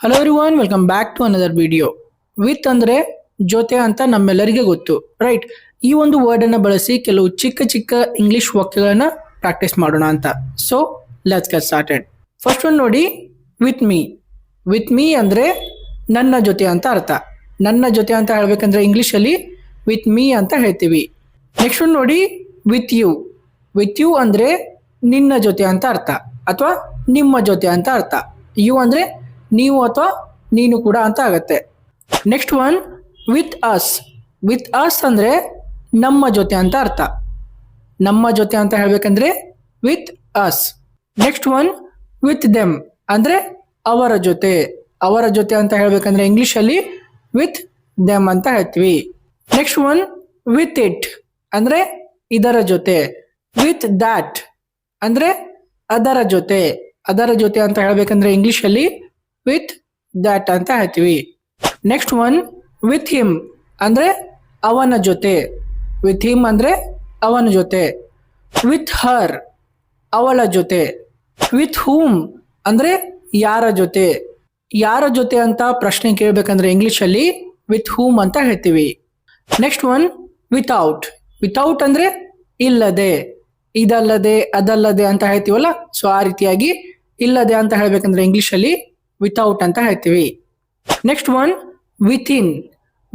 Hello everyone welcome back to another video with ಅಂದ್ರೆ ಜೊತೆ ಅಂತ ನಮ್ಮೆಲ್ಲರಿಗೆ ಗೊತ್ತು ರೈಟ್ ಈ ಒಂದು ವರ್ಡ್ ಅನ್ನ ಬಳಸಿ ಕೆಲವು ಚಿಕ್ಕ ಚಿಕ್ಕ ಇಂಗ್ಲಿಷ್ ವಾಕ್ಯಗಳನ್ನು ಪ್ರಾಕ್ಟೀಸ್ ಮಾಡೋಣ ಅಂತ. So let's get started first one ನೋಡಿ ವಿತ್ ಮೀ ವಿತ್ ಮೀ ಅಂದ್ರೆ ನನ್ನ ಜೊತೆ ಅಂತ ಅರ್ಥ. ನನ್ನ ಜೊತೆ ಅಂತ ಹೇಳ್ಬೇಕಂದ್ರೆ ಇಂಗ್ಲೀಷಲ್ಲಿ ವಿತ್ ಮೀ ಅಂತ ಹೇಳ್ತೀವಿ. ನೆಕ್ಸ್ಟ್ ಒನ್ ನೋಡಿ ವಿತ್ ಯು ವಿತ್ ಯು ಅಂದ್ರೆ ನಿನ್ನ ಜೊತೆ ಅಂತ ಅರ್ಥ, ಅಥವಾ ನಿಮ್ಮ ಜೊತೆ ಅಂತ ಅರ್ಥ. ಯು ಅಂದ್ರೆ ನೀವು ಅಥವಾ ನೀನು ಕೂಡ ಅಂತ ಆಗತ್ತೆ. Next one with us with us ಅಂದ್ರೆ ನಮ್ಮ ಜೊತೆ ಅಂತ ಅರ್ಥ. ನಮ್ಮ ಜೊತೆ ಅಂತ ಹೇಳಬೇಕಂದ್ರೆ with us next one with them ಅಂದ್ರೆ ಅವರ ಜೊತೆ. ಅವರ ಜೊತೆ ಅಂತ ಹೇಳಬೇಕಂದ್ರೆ ಇಂಗ್ಲೀಷಲ್ಲಿ ವಿತ್ ದೆಮ್ ಅಂತ ಹೇಳ್ತೀವಿ. ನೆಕ್ಸ್ಟ್ ಒನ್ ವಿತ್ ಇಟ್ ಅಂದ್ರೆ ಇದರ ಜೊತೆ. ವಿತ್ ದ್ಯಾಟ್ ಅಂದ್ರೆ ಅದರ ಜೊತೆ. ಅದರ ಜೊತೆ ಅಂತ ಹೇಳಬೇಕಂದ್ರೆ ಇಂಗ್ಲಿಷಲ್ಲಿ ವಿತ್ ದಟ್ ಅಂತ ಹೇಳ್ತೀವಿ. ನೆಕ್ಸ್ಟ್ ಒನ್ ವಿತ್ ಹಿಮ್ ಅಂದ್ರೆ ಅವನ ಜೊತೆ. ವಿತ್ ಹಿಮ್ ಅಂದ್ರೆ ಅವನ ಜೊತೆ. ವಿತ್ ಹರ್ ಅವಳ ಜೊತೆ. ವಿತ್ ಹೂಮ್ ಅಂದ್ರೆ ಯಾರ ಜೊತೆ. ಯಾರ ಜೊತೆ ಅಂತ ಪ್ರಶ್ನೆ ಕೇಳಬೇಕಂದ್ರೆ ಇಂಗ್ಲಿಷಲ್ಲಿ ವಿತ್ ಹೂಮ್ ಅಂತ ಹೇಳ್ತೀವಿ. ನೆಕ್ಸ್ಟ್ ಒನ್ ವಿತೌಟ್ ವಿತೌಟ್ ಅಂದ್ರೆ ಇಲ್ಲದೆ. ಇದಲ್ಲದೆ, ಅದಲ್ಲದೆ ಅಂತ ಹೇಳ್ತೀವಲ್ಲ? ಸೊ ಆ ರೀತಿಯಾಗಿ ಇಲ್ಲದೆ ಅಂತ ಹೇಳ್ಬೇಕಂದ್ರೆ ಇಂಗ್ಲಿಷಲ್ಲಿ ವಿತೌಟ್ ಅಂತ ಹೇಳ್ತೀವಿ. ನೆಕ್ಸ್ಟ್ ಒನ್ ವಿತಿನ್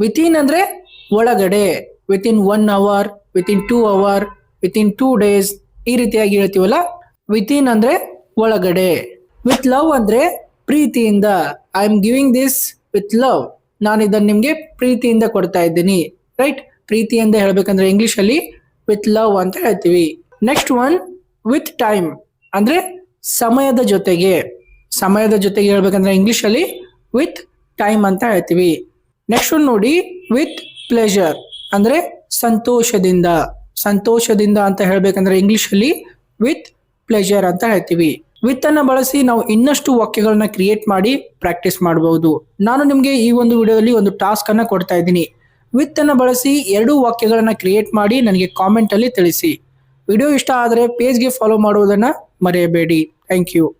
ವಿತಿನ್ ಅಂದ್ರೆ ಒಳಗಡೆ. Within one hour within two hour within two days ಈ ರೀತಿಯಾಗಿ ಹೇಳ್ತೀವಲ್ಲ? ವಿತಿನ್ ಅಂದ್ರೆ ಒಳಗಡೆ. ವಿತ್ ಲವ್ ಅಂದ್ರೆ ಪ್ರೀತಿಯಿಂದ. I am giving this with love ನಾನು ಇದನ್ನು ನಿಮ್ಗೆ ಪ್ರೀತಿಯಿಂದ ಕೊಡ್ತಾ ಇದ್ದೀನಿ. ರೈಟ್ ಪ್ರೀತಿಯಿಂದ ಹೇಳ್ಬೇಕಂದ್ರೆ ಇಂಗ್ಲಿಷ್ ಅಲ್ಲಿ ವಿತ್ ಲವ್ ಅಂತ ಹೇಳ್ತೀವಿ. ನೆಕ್ಸ್ಟ್ ಒನ್ ವಿತ್ ಟೈಮ್ ಅಂದ್ರೆ ಸಮಯದ ಜೊತೆಗೆ. ಸಮಯದ ಜೊತೆಗೆ ಹೇಳ್ಬೇಕಂದ್ರೆ ಇಂಗ್ಲಿಷ್ ಅಲ್ಲಿ ವಿತ್ ಟೈಮ್ ಅಂತ ಹೇಳ್ತೀವಿ. ನೆಕ್ಸ್ಟ್ ನೋಡಿ ವಿತ್ ಪ್ಲೆಜರ್ ಅಂದ್ರೆ ಸಂತೋಷದಿಂದ. ಸಂತೋಷದಿಂದ ಅಂತ ಹೇಳ್ಬೇಕಂದ್ರೆ ಇಂಗ್ಲಿಷ್ ಅಲ್ಲಿ ವಿತ್ ಪ್ಲೆಜರ್ ಅಂತ ಹೇಳ್ತೀವಿ. ವಿತ್ ಅನ್ನ ಬಳಸಿ ನಾವು ಇನ್ನಷ್ಟು ವಾಕ್ಯಗಳನ್ನ ಕ್ರಿಯೇಟ್ ಮಾಡಿ ಪ್ರಾಕ್ಟೀಸ್ ಮಾಡಬಹುದು ನಾನು ನಿಮಗೆ ಈ ಒಂದು ವಿಡಿಯೋದಲ್ಲಿ ಒಂದು ಟಾಸ್ಕ್ ಅನ್ನ ಕೊಡ್ತಾ ಇದ್ದೀನಿ. ವಿತ್ ಅನ್ನ ಬಳಸಿ ಎರಡು ವಾಕ್ಯಗಳನ್ನ ಕ್ರಿಯೇಟ್ ಮಾಡಿ ನನಗೆ ಕಾಮೆಂಟ್ ಅಲ್ಲಿ ತಿಳಿಸಿ. ವಿಡಿಯೋ ಇಷ್ಟ ಆದರೆ ಪೇಜ್ಗೆ ಫಾಲೋ ಮಾಡುವುದನ್ನು ಮರೆಯಬೇಡಿ. Thank you